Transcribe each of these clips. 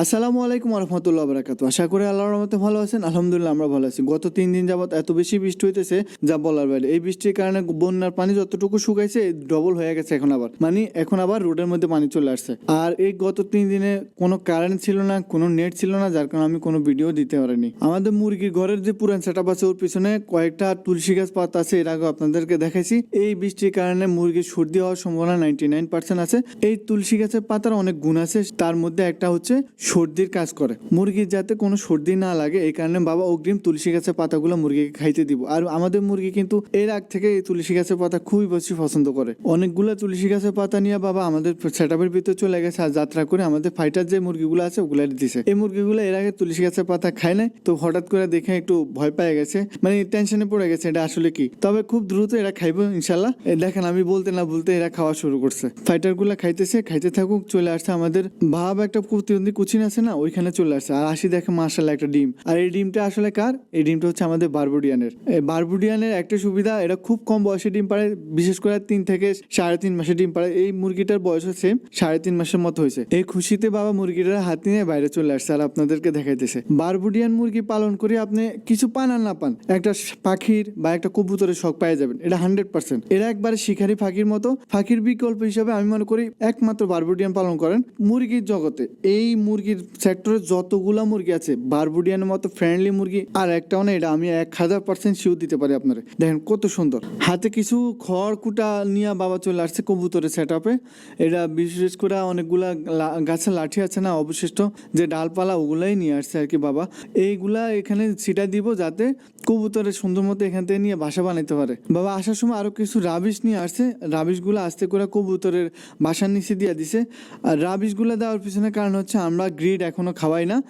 আসসালামু আলাইকুম রহমতুল্লাহ বারাকাত আশা করি আল্লাহর রহমতে ভালো আছেন, আলহামদুলিল্লাহ আমরা ভালো আছি। গত তিন দিন যাবত এত বেশি বৃষ্টি হইতেছে, যা বলার বাইরে। এই বৃষ্টির কারণে বন্যার পানি যতটুকু শুকাইছে ডবল হয়ে গেছে এখন আবার। মানে এখন আবার রোডের মধ্যে পানি চলে আসছে। আর এই গত তিন দিনে কোনো কারেন্ট ছিল না, কোনো নেট ছিল না, যার কারণে আমি কোনো ভিডিও দিতে পারিনি। আমাদের মুরগির ঘরের যে পুরান সেট আছে, ওর পিছনে কয়েকটা তুলসী গাছ পাতা আছে, এর আগে আপনাদেরকে দেখাইছি। এই বৃষ্টির কারণে মুরগির সর্দি হওয়ার সম্ভাবনা নাইনটি নাইন পার্সেন্ট আছে। এই তুলসী গাছের পাতার অনেক গুণ আছে, তার মধ্যে একটা হচ্ছে সর্দির কাজ করে। মুরগির যাতে কোনো সর্দি না লাগে, এই কারণে বাবা অগ্রিম তুলসী গাছের পাতাগুলো মুরগিকে খাইতে দিব। আর আমাদের মুরগি কিন্তু এর আগ থেকে এই তুলসী গাছের পাতা খুবই বেশি পছন্দ করে। অনেকগুলো তুলসী গাছের পাতা নিয়ে বাবা আমাদের সেট আপের ভিতরে চলে গেছে আর যাত্রা করে আমাদের ফাইটার যে মুরগিগুলো আছে ওগুলো দিছে। এই মুরগিগুলো এর আগে তুলসী গাছের পাতা খায় নাই, তো হঠাৎ করে দেখে একটু ভয় পেয়ে গেছে। মানে টেনশনে পড়ে গেছে, এটা আসলে কি? তবে খুব দ্রুত এরা খাইবো ইনশাল্লাহ। দেখেন, আমি বলতে না বলতে এরা খাওয়া শুরু করছে। ফাইটারগুলা খাইতেছে, খাইতে থাকুক, চলে আসছে আমাদের। ভাব একটা প্রতিবন্ধী কুচিন আছে না, ওইখানে চলে আসছে। আর আসি দেখে মার্শাল্লাহ একটা ডিম। আর এই ডিমটা আসলে কার? এই ডিমটা হচ্ছে আমাদের বারবুডিয়ানের। বারবুডিয়ানের একটা সুবিধা এটা খুব কম বয়সে ডিম পারে বিশেষ করে তিন থেকে সাড়ে তিন মাসে ডিম পারে এই মুরগিটার বয়স হচ্ছে সাড়ে তিন মাসের মতো হয়েছে। এই খুশিতে বাবা মুরগিটার হাত নিয়ে বাইরে চলে আসছে আর আপনাদেরকে দেখাইতেছে। বারবুডিয়ান মুরগি পালন করে আপনি কিছু পান আর না পান, একটা পাখির বা একটা কবুতরের শখ পেয়ে যাবেন। এটা হান্ড্রেড পার্সেন্ট এরা একবারে শিকারি ফাঁকির মতো। ফাঁকির বিকল্প হিসাবে আমি মনে করি একমাত্র বারবুডিয়ান পালন করেন মুরগির জগতে। এই মুরগির সেক্টরে যতগুলা মুরগি আছে বারবুডিয়ানের মতো ফ্রেন্ডলি মুরগি, আর একটাও না এটা আমি এক হাজার পার্সেন্ট শিও দিতে পারি আপনারা। দেখেন কত সুন্দর। হাতে কিছু খড় কুটা নিয়ে বাবা চলে আসছে কবুতরের সেট আপে এটা বিশেষ করে অনেকগুলা গাছের লাঠি আছে না, অবশিষ্ট যে ডালপালা ওগুলাই নিয়ে আসছে আর কি বাবা। এইগুলা এখানে ছিটা দিব যাতে কবুতরের সুন্দর মতো এখান থেকে নিয়ে বাসা বানাইতে পারে। বাবা, আসার সময় আরও কিছু রাবিশ নিয়ে আসছে। রাবিশগুলো আস্তে করে কবুতরের বাসার নিচে দিয়ে দিছে। আর রাবিশগুলো দেওয়ার পিছনে কারণ হচ্ছে আমরা গ্রিড এখনও খাওয়াই না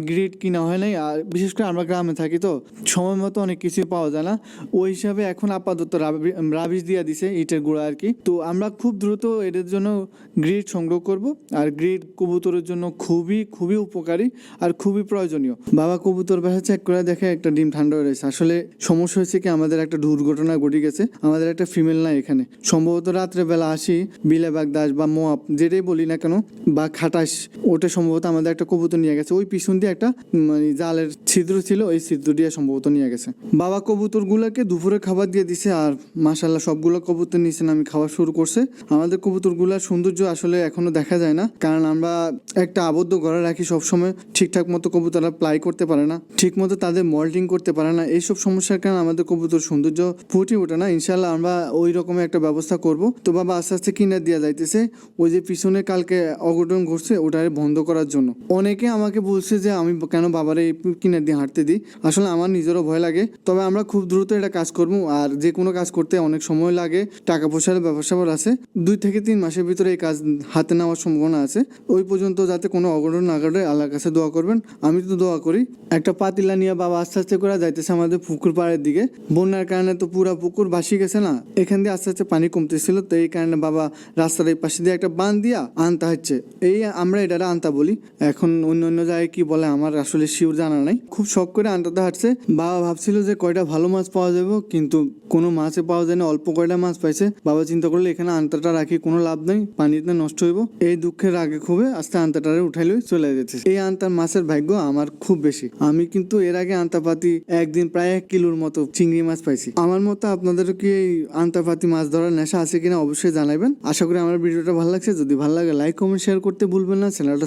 গ্রিড কিনা হয় নাই, আর বিশেষ করে আমরা গ্রামে থাকি তো, সময় মতো অনেক কিছু পাওয়া যায় না। ওই হিসাবে এখন আপাতত রাবি- রাবিশ দিয়ে দিছে ইটের গুঁড়া আর কি। তো আমরা খুব দ্রুত এদের জন্য গ্রিড সংগ্রহ করব, আর গ্রিড কবুতরের জন্য খুবই খুবই উপকারী আর খুবই প্রয়োজনীয়। বাবা কবুতর বাসা চেক করে দেখে একটা ডিম ঠান্ডা রয়েছে। আসলে সমস্যা হয়েছে কি, আমাদের একটা দুর্ঘটনা ঘটে গেছে, আমাদের একটা ফিমেল নাই এখানে। সম্ভবত রাত্রে বেলা আসি বিলেবাগ দাস বা মোয়াপ যেটাই বলি না কেন, বা খাটাস, ওটা সম্ভবত আমাদের একটা কবুতর নিয়ে গেছে। ওই পিছন দিয়ে একটা মানে জালের ছিদ্র ছিল ওই ছিদ্র দিয়ে সম্ভবত নিয়ে গেছে। বাবা কবুতর গুলাকে দুপুরে খাবার দিয়ে দিছে আর মাসাল্লাহ সবগুলো কবুতর নিয়েছেন আমি খাওয়া শুরু করছে। আমাদের কবুতরগুলার সৌন্দর্য আসলে এখনও দেখা যায় না, কারণ আমরা একটা আবদ্ধ ঘরে রাখি, সবসময় ঠিকঠাক মতো কবুতররা প্লাই করতে পারে না ঠিক মতো তাদের মল্টিং করতে পারে না। এইসব সমস্যার কারণে আমাদের কবুতর সৌন্দর্য ফুটে ওঠে না। ইনশাল্লাহ আমরা ওই রকমের একটা ব্যবস্থা করব। তো বাবা আস্তে আস্তে কিনে দেওয়া যাইতেছে। ওই যে পিছনে কালকে অঘটন ঘটছে ওটারে বন্ধ করার জন্য। অনেকে আমাকে বলছে যে, আমি কেন বাবারে এই কিনে দিয়ে হাঁটতে দিই? আসলে আমার নিজেরও ভয় লাগে। তবে আমরা খুব দ্রুত এটা কাজ করব আর যে কোনো কাজ করতে অনেক সময় লাগে। টাকা পয়সার স্যাপার আছে। দুই থেকে তিন মাসের ভিতরে এই কাজ হাতে নেওয়ার সম্ভাবনা আছে। ওই পর্যন্ত যাতে কোনো অঘটন না ঘটে, আল্লাহর কাছে দোয়া করবেন। আমি তো দোয়া করি। একটা পাতিলা নিয়ে বাবা আস্তে আস্তে করে যাইতেছে আমাদের পুকুর পাড়ের দিকে। বন্যার কারণে তো পুরা পুকুর ভাসি গেছে না? এখান দিয়ে আস্তে আস্তে পানি কমতেছিল। তো এই কারণে বাবা রাস্তার এই পাশে দিয়ে একটা বান দিয়া আনতা হচ্ছে। এই আমরা এটা আনতা বলি। এখন অন্য অন্য জায়গায় কি বলে আমার আসলে শিওর জানা নাই। খুব শখ করে আনতাতে হাঁটছে। বাবা ভাবছিল যে কয়টা ভালো মাছ পাওয়া যাবে, কিন্তু কোনো মাছে পাওয়া যায় না, অল্প কয়টা মাছ পাইছে। বাবা চিন্তা করলে, এখানে আনতাটা রাখি, কোনো লাভ নেই পানিতে নষ্ট হইব। এই দুঃখের আগে খুবই আস্তে আনতাটারে উঠাইলে, চলে যেতে এই আনতার মাছের ভাগ্য আমার খুব বেশি। আমি কিন্তু এর আগে আন্তাপাতি একদিন প্রায় এক কিলোর মতো চিংড়ি মাছ পাইছি। আমার মতো আপনাদের কি এই আন্তাপাতি মাছ ধরার নেশা আছে কিনা অবশ্যই জানাবেন আশা করি আমার ভিডিওটা ভালো লাগছে। যদি ভালো লাগে লাইক কমেন্ট শেয়ার করতে ভুলবেন না। চ্যানেলটা